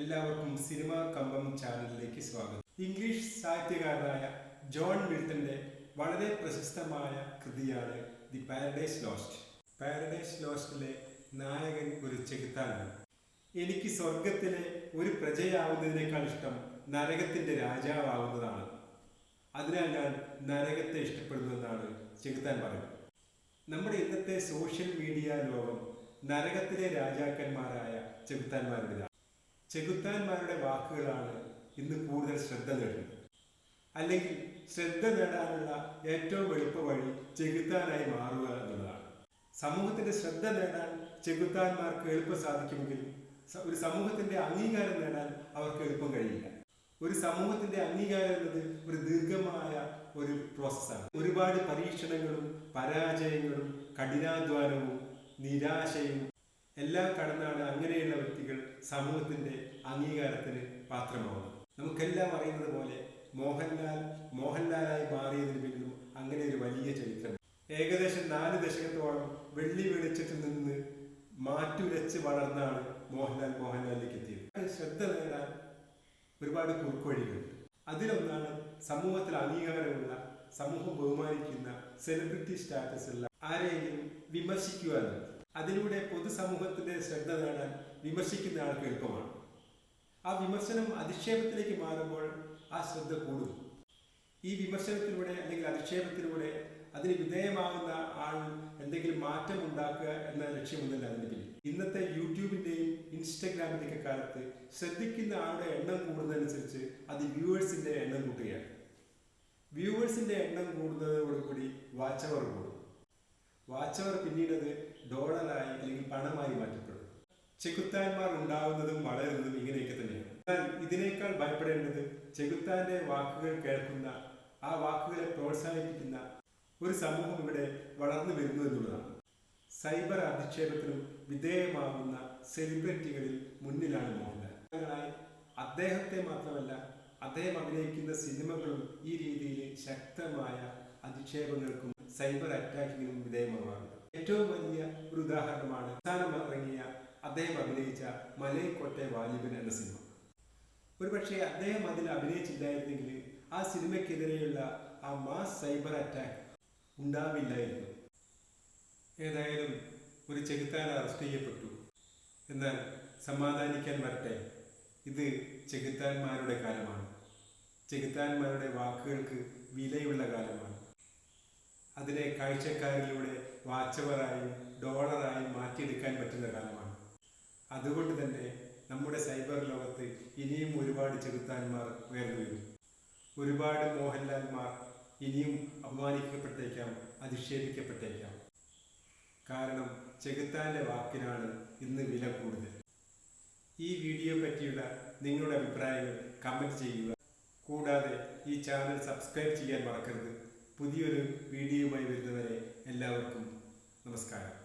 എല്ലാവർക്കും സിനിമ കമ്പം ചാനലിലേക്ക് സ്വാഗതം. ഇംഗ്ലീഷ് സാഹിത്യകാരനായ ജോൺ മിൽട്ടന്റെ വളരെ പ്രശസ്തമായ കൃതിയാണ് ദി പാരഡൈസ് ലോസ്റ്റ്. പാരഡൈസ് ലോസ്റ്റിലെ നായകൻ ഒരു ചെകുത്താനാണ്. എനിക്ക് സ്വർഗത്തിലെ ഒരു പ്രജയാവുന്നതിനേക്കാൾ ഇഷ്ടം നരകത്തിന്റെ രാജാവാകുന്നതാണ് അതിനാൽ ഞാൻ നരകത്തെ ഇഷ്ടപ്പെടുന്നുവെന്നാണ് ചെകുത്താൻ പറയുന്നത്. നമ്മുടെ ഇന്നത്തെ സോഷ്യൽ മീഡിയ ലോകം നരകത്തിലെ രാജാക്കന്മാരായ ചെകുത്താന്മാരുടേതാണ്. ചെകുത്താന്മാരുടെ വാക്കുകളാണ് ഇന്ന് കൂടുതൽ ശ്രദ്ധ നേടുന്നത്. അല്ലെങ്കിൽ ശ്രദ്ധ നേടാനുള്ള ഏറ്റവും എളുപ്പ വഴി ചെകുത്താനായി മാറുക എന്നുള്ളതാണ്. സമൂഹത്തിന്റെ ശ്രദ്ധ നേടാൻ ചെകുത്താന്മാർക്ക് എളുപ്പം സാധിക്കുമെങ്കിൽ ഒരു സമൂഹത്തിന്റെ അംഗീകാരം നേടാൻ അവർക്ക് എളുപ്പം കഴിയില്ല. ഒരു സമൂഹത്തിന്റെ അംഗീകാരം എന്നത് ഒരു ദീർഘമായ ഒരു പ്രോസസ്സാണ് ഒരുപാട് പരീക്ഷണങ്ങളും പരാജയങ്ങളും കഠിനാധ്വാനവും നിരാശയും എല്ലാം കടന്നാണ് അങ്ങനെയുള്ള വ്യക്തികൾ സമൂഹത്തിന്റെ അംഗീകാരത്തിന് പാത്രമാവുന്നത് നമുക്കെല്ലാം അറിയുന്നത് പോലെ മോഹൻലാൽ മോഹൻലാലായി മാറിയതിന് പിന്നിലും അങ്ങനെ ഒരു വലിയ ചരിത്രം. ഏകദേശം നാല് ദശകത്തോളം വെള്ളി വെളിച്ചത്തിൽ നിന്ന് മാറ്റുരച്ച് വളർന്നാണ് മോഹൻലാൽ മോഹൻലാലിലേക്ക് എത്തിയത്. ശ്രദ്ധ നേടാൻ ഒരുപാട് കുറുക്കുവഴികളുണ്ട് അതിലൊന്നാണ് സമൂഹത്തിൽ അംഗീകാരമുള്ള സമൂഹം ബഹുമാനിക്കുന്ന സെലിബ്രിറ്റി സ്റ്റാറ്റസ് ഉള്ള ആരെയെങ്കിലും വിമർശിക്കുക അതിലൂടെ പൊതുസമൂഹത്തിന്റെ ശ്രദ്ധ നേടാൻ വിമർശിക്കുന്ന ആൾക്ക് എളുപ്പമാണ്. ആ വിമർശനം അധിക്ഷേപത്തിലേക്ക് മാറുമ്പോൾ ആ ശ്രദ്ധ കൂടും. ഈ വിമർശനത്തിലൂടെ അല്ലെങ്കിൽ അധിക്ഷേപത്തിലൂടെ അതിന് വിധേയമാകുന്ന ആൾ എന്തെങ്കിലും മാറ്റം ഉണ്ടാക്കുക എന്ന ലക്ഷ്യമൊന്നുമില്ല അതിന്റെ പിന്നിൽ. ഇന്നത്തെ യൂട്യൂബിന്റെയും ഇൻസ്റ്റഗ്രാമിന്റെയൊക്കെ കാലത്ത് ശ്രദ്ധിക്കുന്ന ആളുടെ എണ്ണം കൂടുന്നതനുസരിച്ച് അത് വ്യൂവേഴ്സിന്റെ എണ്ണം കൂട്ടുകയാണ്. വ്യൂവേഴ്സിന്റെ എണ്ണം കൂടുന്നതോടുകൂടി വാച്ച് അവർ കൂടും. വാച്ച് അവർ പിന്നീട് അത് ഡോളറായി അല്ലെങ്കിൽ പണമായി മാറ്റപ്പെടും ചെകുത്താന്മാർ ഉണ്ടാവുന്നതും വളരുന്നതും ഇങ്ങനെയൊക്കെ തന്നെയാണ്. എന്നാൽ ഇതിനേക്കാൾ ഭയപ്പെടേണ്ടത് ചെകുത്താന്റെ വാക്കുകൾ കേൾക്കുന്ന ആ വാക്കുകളെ പ്രോത്സാഹിപ്പിക്കുന്ന ഒരു സമൂഹം ഇവിടെ വളർന്നു വരുന്നു എന്നുള്ളതാണ്. സൈബർ അധിക്ഷേപത്തിനും വിധേയമാകുന്ന സെലിബ്രിറ്റികളിൽ മുന്നിലാണ് മോഹൻലാൽ. അദ്ദേഹത്തെ മാത്രമല്ല അദ്ദേഹം അഭിനയിക്കുന്ന സിനിമകളും ഈ രീതിയിൽ ശക്തമായ അധിക്ഷേപങ്ങൾക്കും സൈബർ അറ്റാക്കിനും വിധേയമാണ് ഏറ്റവും വലിയ ഒരു ഉദാഹരണമാണ് അവസാനം ഇറങ്ങിയ അദ്ദേഹം അഭിനയിച്ച മലയക്കോട്ടെ വാലിബൻ എന്ന സിനിമ. ഒരുപക്ഷെ അദ്ദേഹം അതിൽ അഭിനയിച്ചില്ലായിരുന്നെങ്കിൽ ആ സിനിമയ്ക്കെതിരെയുള്ള ആ മാസ് സൈബർ അറ്റാക്ക് ഉണ്ടാവില്ലായിരുന്നു. ഏതായാലും ഒരു ചെകുത്താൻ അറസ്റ്റ് ചെയ്യപ്പെട്ടു. എന്നാൽ സമാധാനിക്കാൻ വരട്ടെ. ഇത് ചെകുത്താന്മാരുടെ കാലമാണ്. ചെകുത്താന്മാരുടെ വാക്കുകൾക്ക് വിലയുള്ള കാലമാണ്. അതിനെ കാഴ്ചക്കാരിലൂടെ വാച്ചവറായും ഡോളറായും മാറ്റിയെടുക്കാൻ പറ്റുന്ന കാലമാണ്. അതുകൊണ്ട് തന്നെ നമ്മുടെ സൈബർ ലോകത്ത് ഇനിയും ഒരുപാട് ചെകുത്താന്മാർ ഉയർന്നു വരും ഒരുപാട് മോഹൻലാൽമാർ ഇനിയും അപമാനിക്കപ്പെട്ടേക്കാം അധിക്ഷേപിക്കപ്പെട്ടേക്കാം. കാരണം ചെകുത്താന്റെ വാക്കിനാണ് ഇന്ന് വില കൂടുതൽ. ഈ വീഡിയോ പറ്റിയുള്ള നിങ്ങളുടെ അഭിപ്രായങ്ങൾ കമന്റ് ചെയ്യുക. കൂടാതെ ഈ ചാനൽ സബ്സ്ക്രൈബ് ചെയ്യാൻ മറക്കരുത്. പുതിയൊരു വീഡിയോയുമായി വരുന്നവരെ എല്ലാവർക്കും നമസ്കാരം.